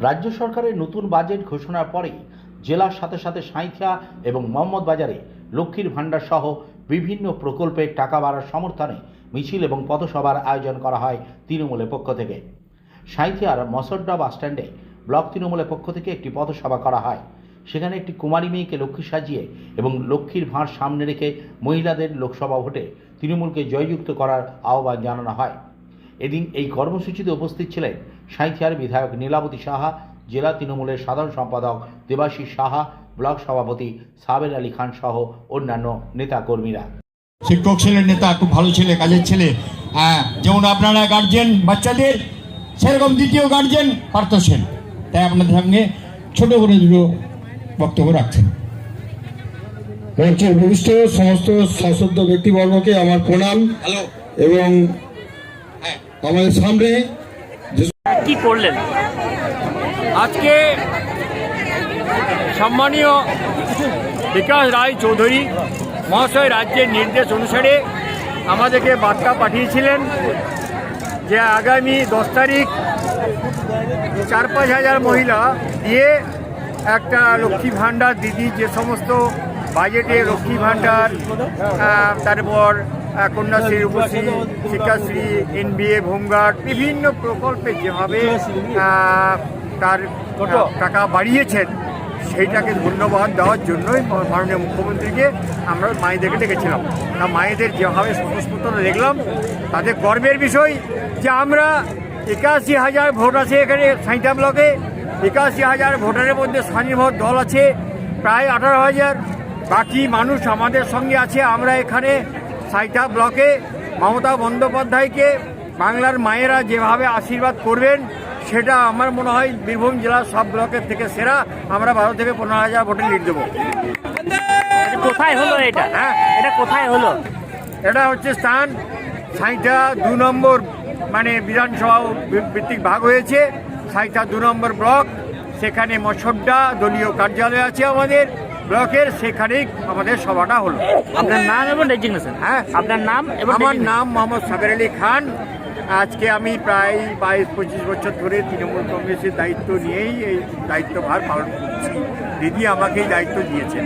রাজ্য সরকারের নতুন বাজেট ঘোষণার পরেই জেলার সাথে সাথে সাঁইথিয়া এবং মোহাম্মদ বাজারে লক্ষ্মীর ভাণ্ডার সহ বিভিন্ন প্রকল্পের টাকা বাড়ার সমর্থনে মিছিল এবং পথসভার আয়োজন করা হয় তৃণমূলের পক্ষ থেকে। সাঁইথিয়ার মসড্ডা বাসস্ট্যান্ডে ব্লক তৃণমূলের পক্ষ থেকে একটি পথসভা করা হয়। সেখানে একটি কুমারী মেয়েকে লক্ষ্মী সাজিয়ে এবং লক্ষ্মীর ভাঁড় সামনে রেখে মহিলাদের লোকসভা ভোটে তৃণমূলকে জয়যুক্ত করার আহ্বান জানানো হয়। এদিন এই কর্মসূচিতে উপস্থিত ছিলেন সাঁইথিয়ার বিধায়ক নীলাবতী সাহা জেলা তৃণমূলের সাধারণ সম্পাদক দেবাশিস সাহা ব্লক সভাপতি সাবের আলী খান সহ অন্যান্য নেতাকর্মীরা। শিক্ষক ছেলের নেতা খুব ভালো ছেলে কাজের ছেলে। হ্যাঁ যেমন আপনারা গার্জেন বাচ্চাদের সেরকম দ্বিতীয় গার্জেন পার্থ সেন। তাই আপনাদের সঙ্গে ছোট করে দুটো বক্তব্য রাখছেন। মঞ্চের উপবিষ্ট সমস্ত শাসক ব্যক্তিবর্গকে আমার প্রণাম এবং আমাদের সামনে কি করলেন? আজকে সম্মানীয় বিকাশ রায় চৌধুরী মহাশয় রাজ্যের নির্দেশ অনুসারে আমাদেরকে বার্তা পাঠিয়েছিলেন যে আগামী দশ তারিখ চার পাঁচ হাজার মহিলা দিয়ে একটা লক্ষ্মী ভাণ্ডার, দিদি যে সমস্ত বাজেটে লক্ষ্মী ভাণ্ডার তারপর Kanyashree Rupashree Shikshashree N NBA home guard বিভিন্ন প্রকল্পে যেভাবে তার টাকা বাড়িয়েছেন সেইটাকে ধন্যবাদ দেওয়ার জন্যই মাননীয় মুখ্যমন্ত্রীকে আমরা মায়েদেরকে ডেকেছিলাম। তা মায়েদের যেভাবে স্বতঃস্ফূর্ত দেখলাম তাদের গর্বের বিষয় যে আমরা একাশি হাজার ভোট আছে এখানে সাঁইটা ব্লকে একাশি হাজার ভোটারের মধ্যে স্বনির্ভর দল আছে প্রায় আঠারো হাজার। বাকি মানুষ আমাদের সঙ্গে আছে আমরা এখানে সাইটা ব্লকে মমতা বন্দ্যোপাধ্যায়কে বাংলার মায়েরা যেভাবে আশীর্বাদ করবেন সেটা আমার মনে হয় বীরভূম জেলার সব ব্লকের থেকে সেরা। আমরা বারো থেকে পনেরো হাজার ভোটে লিড দেবো। কোথায় হলো এটা? হ্যাঁ। এটা কোথায় হলো? এটা হচ্ছে স্থান। সাইটা দু নম্বর মানে বিধানসভা ভিত্তিক ভাগ হয়েছে। সাইটা দু নম্বর ব্লক সেখানে মসড্ডা দলীয় কার্যালয় আছে আমাদের। ব্লকের সেখানেই আমাদের সভাটা হলো। আপনার নাম এবং ডেজিগনেশন হ্যাঁ। আপনার নাম এবং আমার নাম মোহাম্মদ সাবের আলী খান। আজকে আমি প্রায় বাইশ পঁচিশ বছর ধরে তৃণমূল কংগ্রেসের দায়িত্ব নিয়েই এই দায়িত্বভার পালন করছি। দিদি আমাকে এই দায়িত্ব দিয়েছেন।